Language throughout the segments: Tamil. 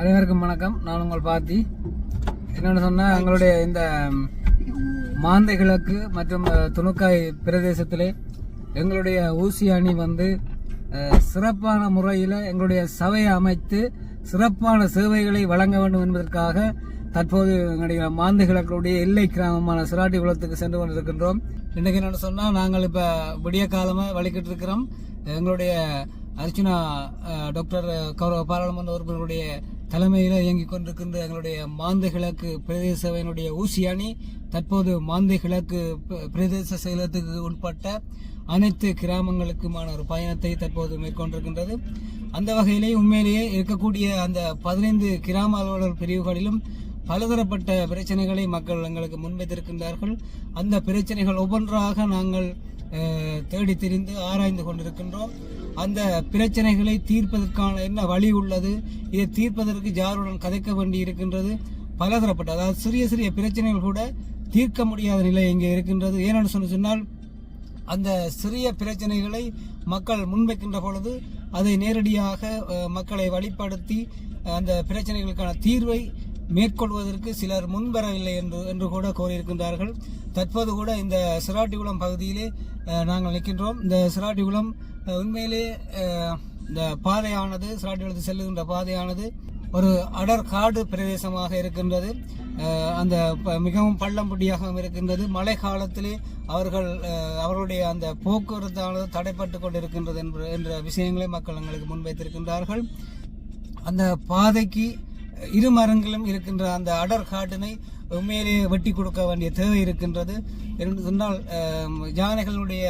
அனைவருக்கும் வணக்கம். நான் உங்கள் பாத்தி. என்னென்னு சொன்னால் எங்களுடைய இந்த மாந்தை கிழக்கு மற்றும் துணுக்காய் பிரதேசத்திலே எங்களுடைய ஊசி அணி வந்து சிறப்பான முறையில் எங்களுடைய சபையை அமைத்து சிறப்பான சேவைகளை வழங்க வேண்டும் என்பதற்காக தற்போது எங்களுடைய மாந்தை கிழக்குடைய எல்லை கிராமமான சிராட்டி குளத்துக்கு சென்று கொண்டிருக்கின்றோம். இன்றைக்கு என்னென்னு சொன்னால் நாங்கள் இப்போ விடிய காலமாக வழிகிட்டு இருக்கிறோம். எங்களுடைய அர்ச்சனா டாக்டர் கௌரவ பாராளுமன்ற உறுப்பினருடைய தலைமையில் இயங்கிக் கொண்டிருக்கின்ற எங்களுடைய மாந்தை கிழக்கு பிரதேச சபையினுடைய ஊசி அணி தற்போது மாந்தை கிழக்கு பிரதேச செயலகத்துக்கு உட்பட்ட அனைத்து கிராமங்களுக்குமான ஒரு பயணத்தை தற்போது மேற்கொண்டிருக்கின்றது. அந்த வகையிலே உண்மையிலேயே இருக்கக்கூடிய அந்த பதினைந்து கிராம அலுவலர் பிரிவுகளிலும் பலதரப்பட்ட பிரச்சனைகளை மக்கள் எங்களுக்கு முன்வைத்திருக்கின்றார்கள். அந்த பிரச்சனைகள் ஒவ்வொன்றாக நாங்கள் தேடி திரிந்து ஆராய்ந்து கொண்டிருக்கின்றோம். அந்த பிரச்சனைகளை தீர்ப்பதற்கான என்ன வழி உள்ளது? இதை தீர்ப்பதற்கு ஜாருடன் கதைக்க வேண்டி இருக்கின்றது. பலதரப்பட்ட அதாவது சிறிய சிறிய பிரச்சனைகள் கூட தீர்க்க முடியாத நிலை இங்கே இருக்கின்றது. ஏன்னு சொல்லி சொன்னால் அந்த சிறிய பிரச்சனைகளை மக்கள் முன்வைக்கின்ற பொழுது அதை நேரடியாக மக்களை வழிப்படுத்தி அந்த பிரச்சனைகளுக்கான தீர்வை மேற்கொள்வதற்கு சிலர் முன்வரவில்லை என்று என்று கூட கோரியிருக்கின்றார்கள். தற்போது கூட இந்த சிராட்டிகுளம் பகுதியிலே நாங்கள் நிற்கின்றோம். இந்த சிராட்டிகுளம் அஹ், உண்மையிலே இந்த பாதையானது சிராட்டிகுளத்து செல்லுகின்ற பாதையானது ஒரு அடர் காடு பிரதேசமாக இருக்கின்றது. அந்த ப- மிகவும் பள்ளம்புடியாகவும் இருக்கின்றது. மழை காலத்திலே அவர்கள் அவருடைய அந்த போக்குவரத்தானது தடைப்பட்டு கொண்டிருக்கின்றது என்ற என்ற விஷயங்களை மக்கள் எங்களுக்கு முன்வைத்திருக்கின்றார்கள். அந்த பாதைக்கு இரு மரங்களும் இருக்கின்ற அந்த அடர் காட்டினை உண்மையிலேயே வெட்டி கொடுக்க வேண்டிய தேவை இருக்கின்றது. என்று சொன்னால் யானைகளுடைய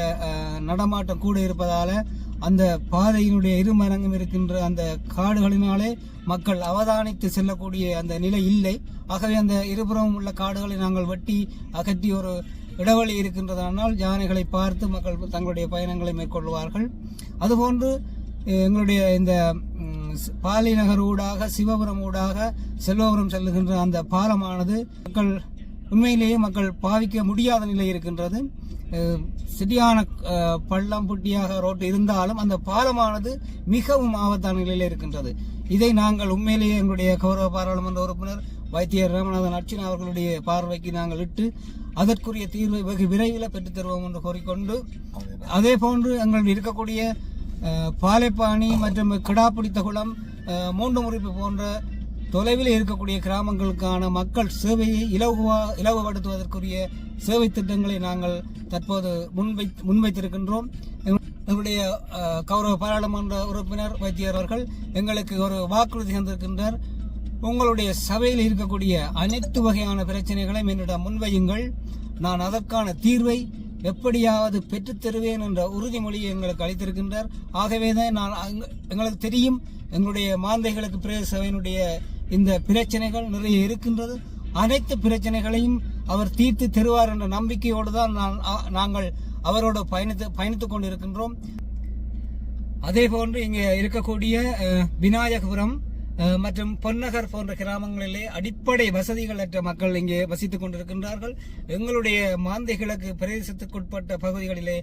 நடமாட்டம் கூட இருப்பதால் அந்த பாதையினுடைய இரு மரங்கும் இருக்கின்ற அந்த காடுகளினாலே மக்கள் அவதானித்து செல்லக்கூடிய அந்த நிலை இல்லை. ஆகவே அந்த இருபுறமும் உள்ள காடுகளை நாங்கள் வெட்டி அகற்றி ஒரு இடைவெளி இருக்கின்றதனால் யானைகளை பார்த்து மக்கள் தங்களுடைய பயணங்களை மேற்கொள்வார்கள். அதுபோன்று எங்களுடைய இந்த பாலிநகர் ஊடாக சிவபுரம் ஊடாக செல்வபுரம் செல்லுகின்ற அந்த பாலமானது மக்கள் உண்மையிலேயே மக்கள் பாவிக்க முடியாத நிலை இருக்கின்றது. சிட்டியான சரியான பள்ளம் புட்டியாக ரோட்டு இருந்தாலும் அந்த பாலமானது மிகவும் ஆபத்தான நிலையில் இருக்கின்றது. இதை நாங்கள் உண்மையிலேயே எங்களுடைய கௌரவ பாராளுமன்ற உறுப்பினர் வைத்தியர் ராமநாதன் அர்ச்சனா அவர்களுடைய பார்வைக்கு நாங்கள் இட்டு அதற்குரிய தீர்வை வெகு விரைவில் பெற்றுத் தருவோம் என்று கோரிக்கொண்டு அதே போன்று எங்கள் இருக்கக்கூடிய பாலைப்பாணி மற்றும் கிடாப்பிடித்த குளம் மூன்று முறிப்பு போன்ற தொலைவில் இருக்கக்கூடிய கிராமங்களுக்கான மக்கள் சேவையை இலகுவா இலகுபடுத்துவதற்குரிய சேவை திட்டங்களை நாங்கள் தற்போது முன்வை முன்வைத்திருக்கின்றோம். எங்களுடைய கௌரவ பாராளுமன்ற உறுப்பினர் வைத்தியர் அவர்கள் எங்களுக்கு ஒரு வாக்குறுதி தந்திருக்கின்றார். உங்களுடைய சபையில் இருக்கக்கூடிய அனைத்து வகையான பிரச்சனைகளையும் என்னிடம் முன்வையுங்கள். நான் அதற்கான தீர்வை எப்படியாவது பெற்றுத் தருவேன் என்ற உறுதிமொழியை எங்களுக்கு அளித்திருக்கின்றார். ஆகவே தான் நான் எங்களுக்கு தெரியும் எங்களுடைய மாந்தைகளுக்கு பிரதேச சபையினுடைய இந்த பிரச்சனைகள் நிறைய இருக்கின்றது. அனைத்து பிரச்சனைகளையும் அவர் தீர்த்து தருவார் என்ற நம்பிக்கையோடு தான் நான் நாங்கள் அவரோடு பயணித்து பயணித்துக் கொண்டிருக்கின்றோம். அதே போன்று இங்கே இருக்கக்கூடிய விநாயகபுரம் மற்றும் பொன்னகர் போன்ற கிராமங்களிலே அடிப்படை வசதிகளற்ற மக்கள் இங்கே வசித்துக் கொண்டிருக்கின்றார்கள். எங்களுடைய மாந்தை கிழக்கு பிரதேசத்துக்குட்பட்ட பகுதிகளிலே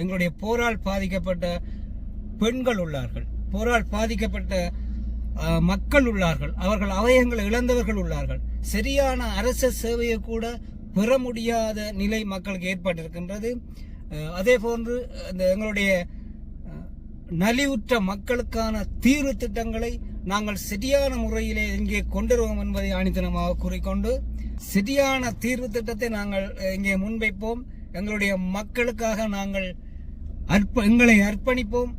எங்களுடைய போரால் பாதிக்கப்பட்ட பெண்கள் உள்ளார்கள். போரால் பாதிக்கப்பட்ட மக்கள் உள்ளார்கள். அவர்கள் அவயங்களை இழந்தவர்கள் உள்ளார்கள். சரியான அரச சேவையை கூட பெற முடியாத நிலை மக்களுக்கு ஏற்பட்டிருக்கின்றது. அதே போன்று இந்த எங்களுடைய நலிவுற்ற மக்களுக்கான தீர்வு திட்டங்களை நாங்கள் சரியான முறையிலே இங்கே கொண்டுருவோம் என்பதை ஆணித்தனமாக கூறிக்கொண்டு சரியான தீர்வு திட்டத்தை நாங்கள் இங்கே முன்வைப்போம். எங்களுடைய மக்களுக்காக நாங்கள் அர்ப்ப எங்களை அர்ப்பணிப்போம்.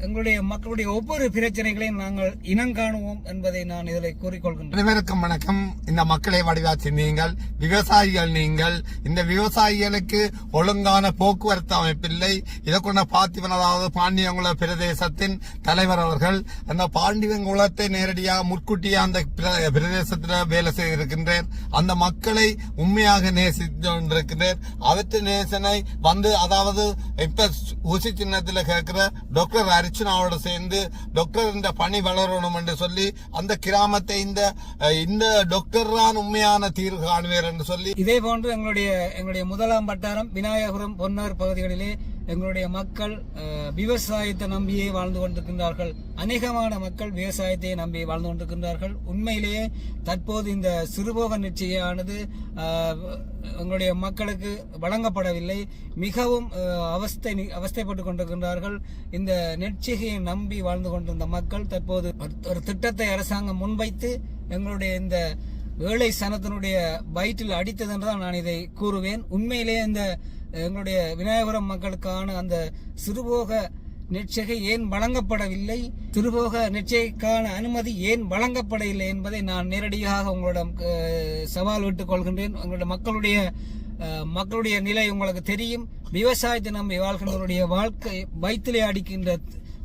எங்களுடைய மக்களுடைய ஒவ்வொரு பிரச்சனைகளையும் நாங்கள் இனங்காணுவோம் என்பதை நான் இதில் கூறிக்கொள்கின்றேன். அனைவருக்கும் வணக்கம். இந்த மக்களை வடிவாச்சு நீங்கள் விவசாயிகள் நீங்கள். இந்த விவசாயிகளுக்கு ஒழுங்கான போக்குவரத்து அமைப்பில்லை. இதை கொண்ட பார்த்திபன் அதாவது பாண்டியங்குள பிரதேசத்தின் தலைவர் அவர்கள் அந்த பாண்டியங்குளத்தை நேரடியாக முற்கூட்டியே அந்த பிர- பிரதேசத்தில் வேலை செய்திருக்கின்றார் அந்த மக்களை உண்மையாக நேசித்து கொண்டிருக்கின்றார் அவற்று நேசனை வந்து அதாவது இப்ப ஊசி சின்னத்தில் கேட்கிற டாக்டர் அர்ச்சனாவோட சேர்ந்து டாக்டர் இந்த பணி வளரணும் என்று சொல்லி அந்த கிராமத்தை இந்த இந்த டாக்டர் தான் உண்மையான தீர்வு காணுவேர் என்று சொல்லி. இதே போன்று எங்களுடைய எங்களுடைய முதலாம் வட்டாரம் விநாயகபுரம் பொன்னார் பகுதிகளிலே எங்களுடைய மக்கள் விவசாயத்தை நம்பியே வாழ்ந்து கொண்டிருக்கின்றார்கள். அநேகமான மக்கள் விவசாயத்தை நம்பி வாழ்ந்து கொண்டிருக்கின்றார்கள். உண்மையிலேயே தற்போது இந்த சிறுபோக நிச்சயானது எங்களுடைய மக்களுக்கு வழங்கப்படவில்லை. மிகவும் அவஸ்தை அவஸ்தைப்பட்டு கொண்டிருக்கின்றார்கள். இந்த நெற்சிகையை நம்பி வாழ்ந்து கொண்டிருந்த மக்கள் தற்போது ஒரு- ஒரு திட்டத்தை அரசாங்கம் முன்வைத்து எங்களுடைய இந்த ஏழை சனத்தினுடைய வயிற்றில் அடித்தது என்றுதான் நான் இதை கூறுவேன். உண்மையிலேயே இந்த எங்களுடைய விநாயகபுரம் மக்களுக்கான அந்த சிறுபோக நிச்சயகை ஏன் வழங்கப்படவில்லை? திருபோக நிச்சயக்கான அனுமதி ஏன் வழங்கப்படவில்லை என்பதை நான் நேரடியாக உங்களிடம் சவால் விட்டுக் கொள்கின்றேன். உங்களுடைய மக்களுடைய மக்களுடைய நிலை உங்களுக்கு தெரியும். விவசாயத்தை நம்பி வாழ்கின்றவருடைய வாழ்க்கை வயிற்றிலே அடிக்கின்ற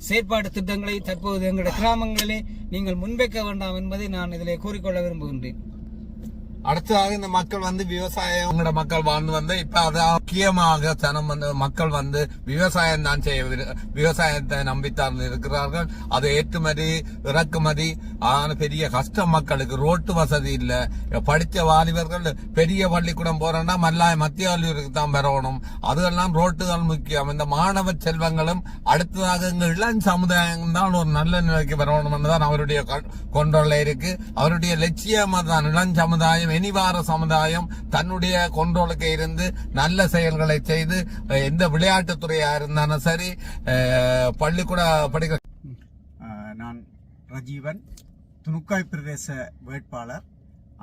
செயற்பாட்டு திட்டங்களை தற்போது எங்களுடைய கிராமங்களிலே நீங்கள் முன்வைக்க வேண்டாம் என்பதை நான் இதில் கூறிக்கொள்ள விரும்புகின்றேன். அடுத்ததாக இந்த மக்கள் வந்து விவசாயம் உங்களோட மக்கள் வாழ்ந்து வந்து இப்ப அது முக்கியமாக ஜனம் வந்து மக்கள் வந்து விவசாயம் தான் செய்ய விவசாயத்தை நம்பித்தான் இருக்கிறார்கள். அது ஏற்றுமதி இறக்குமதி ஆன பெரிய கஷ்டம் மக்களுக்கு. ரோட்டு வசதி இல்லை. படித்த வாலிபர்கள் பெரிய பள்ளிக்கூடம் போறோம்னா மல்லாய மத்திய கல்லூரிக்கு தான் வரணும். அதெல்லாம் ரோட்டுகள் முக்கியம். இந்த மாணவ செல்வங்களும் அடுத்ததாக இந்த இளம் சமுதாயம் தான் ஒரு நல்ல நிலைக்கு பெறணும் தான் அவருடைய கொண்டோல இருக்கு. அவருடைய லட்சியமா தான் இளம் சமுதாயம் இனிவார சமுதாயம் தன்னுடைய கொண்டோலுக்கு இருந்து நல்ல செயல்களை செய்து எந்த விளையாட்டுத் துறையா இருந்தாலும் சரி பள்ளிக்கூட படிக்கிற நான் ரஜீவன் துணுக்காய் பிரதேச வேட்பாளர்.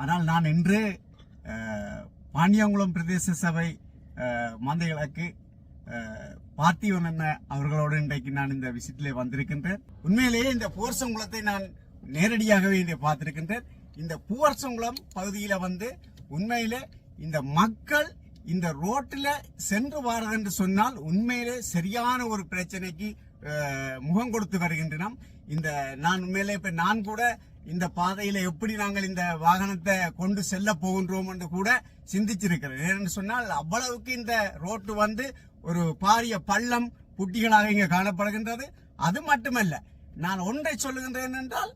ஆனால் நான் இன்று பாண்டியங்குளம் பிரதேச சபை மந்தைகளுக்கு பார்த்திவன் என்ன அவர்களோடு இன்றைக்கு நான் இந்த விசிட்டிலே வந்திருக்கின்றேன். உண்மையிலேயே இந்த போர்சங்குளத்தை நான் நேரடியாகவே இதை பார்த்திருக்கின்றேன். இந்த பூவரசங்குளம் பகுதியில் வந்து உண்மையில இந்த மக்கள் இந்த ரோட்டில் சென்று வாரது என்று சொன்னால் உண்மையிலே சரியான ஒரு பிரச்சனைக்கு முகம் கொடுத்து வருகின்றன இந்த நான் உண்மையிலே இப்போ நான் கூட இந்த பாதையில எப்படி நாங்கள் இந்த வாகனத்தை கொண்டு செல்ல போகின்றோம் என்று கூட சிந்திச்சிருக்கிறேன். ஏன்னு சொன்னால் அவ்வளவுக்கு இந்த ரோட்டு வந்து ஒரு பாரிய பள்ளம் புட்டிகளாக இங்கே காணப்படுகின்றது. அது மட்டுமல்ல நான் ஒன்றை சொல்லுகின்றேன் என்றால்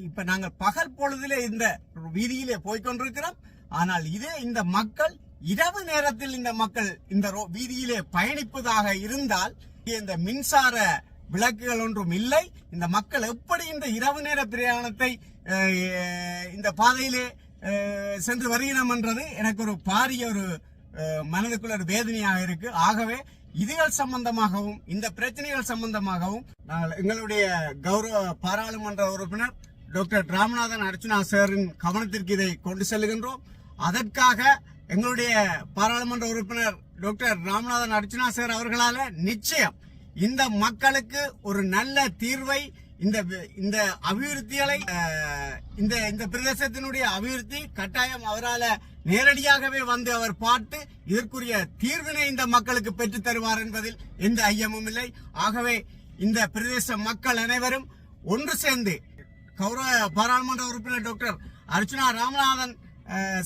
இப்ப நாங்கள் பகல் பொழுதிலே இந்த வீதியிலே போய்க்கொண்டிருக்கிறோம். ஆனால் இதே இந்த மக்கள் இரவு நேரத்தில் இந்த மக்கள் இந்த ரோ- வீதியிலே பயணிப்பதாக இருந்தால் இந்த மின்சார விளக்குகள் ஒன்றும் இல்லை. இந்த மக்கள் எப்படி இந்த இரவு நேர பிரயாணத்தை இந்த பாதையிலே சென்று வருகிறோம் என்றது எனக்கு ஒரு பாரிய ஒரு மனதுக்குள்ள ஒரு வேதனையாக இருக்கு. ஆகவே இதுகள் சம்பந்தமாகவும் இந்த பிரச்சனைகள் சம்பந்தமாகவும் நாங்கள் எங்களுடைய கௌரவ பாராளுமன்ற உறுப்பினர் டாக்டர் ராமநாதன் அர்ச்சனா சாரின் கவனத்திற்கு இதை கொண்டு செல்கின்றோம் அதற்காக எங்களுடைய பாராளுமன்ற உறுப்பினர் டாக்டர் ராமநாதன் அர்ச்சனா சார் அவர்களால நிச்சயம் இந்த மக்களுக்கு ஒரு நல்ல தீர்வை இந்த இந்த அபிவிருத்திகளை இந்த இந்த பிரதேசத்தினுடைய அபிவிருத்தி கட்டாயம் அவரால் நேரடியாகவே வந்து அவர் பார்த்து இதற்குரிய தீர்வினை இந்த மக்களுக்கு பெற்றுத் தருவார் என்பதில் எந்த ஐயமும் இல்லை. ஆகவே இந்த பிரதேச மக்கள் அனைவரும் ஒன்று சேர்ந்து கௌரவ பாராளுமன்ற உறுப்பினர் டாக்டர் அர்ச்சனா ராமநாதன்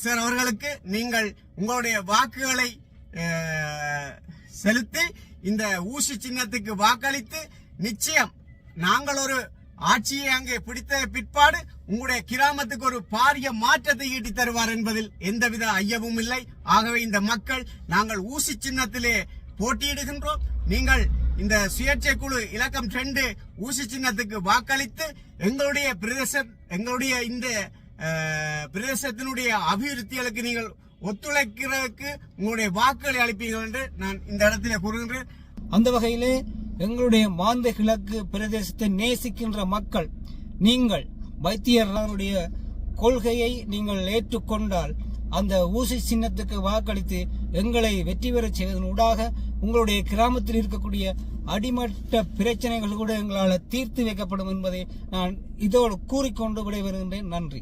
சார் அவர்களுக்கு நீங்கள் உங்களுடைய வாக்குகளை செலுத்தி இந்த ஊசி சின்னத்துக்கு வாக்களித்து நிச்சயம் நாங்கள் ஒரு ஆட்சியை அங்கே பிடித்த பிற்பாடு உங்களுடைய கிராமத்துக்கு ஒரு பாரிய மாற்றத்தை ஈட்டி தருவார் என்பதில் எந்தவித ஐயமும் இல்லை. ஆகவே இந்த மக்கள் நாங்கள் ஊசி சின்னத்திலே போட்டியிடுகின்றோம். நீங்கள் இந்த சுயேட்சை குழு இலக்கம் ரெண்டு ஊசி சின்னத்துக்கு வாக்களித்து எங்களுடைய பிரதேச எங்களுடைய இந்த பிரதேசத்தினுடைய அபிவிருத்திகளுக்கு நீங்கள் ஒத்துழைக்கிறதுக்கு உங்களுடைய வாக்குகளை அளிப்பீர்கள் என்று நான் இந்த இடத்திலே கூறுகின்றேன். அந்த வகையிலே எங்களுடைய மாந்த கிழக்கு பிரதேசத்தை நேசிக்கின்ற மக்கள் நீங்கள் வைத்தியர்களுடைய கொள்கையை நீங்கள் ஏற்றுக்கொண்டால் அந்த ஊசி சின்னத்துக்கு வாக்களித்து எங்களை வெற்றி பெறச் செய்வதன் ஊடாக உங்களுடைய கிராமத்தில் இருக்கக்கூடிய அடிமட்ட பிரச்சனைகள் கூட எங்களால் தீர்த்து வைக்கப்படும் என்பதை நான் இதோடு கூறிக்கொண்டு விடைபெறுகின்றேன். நன்றி.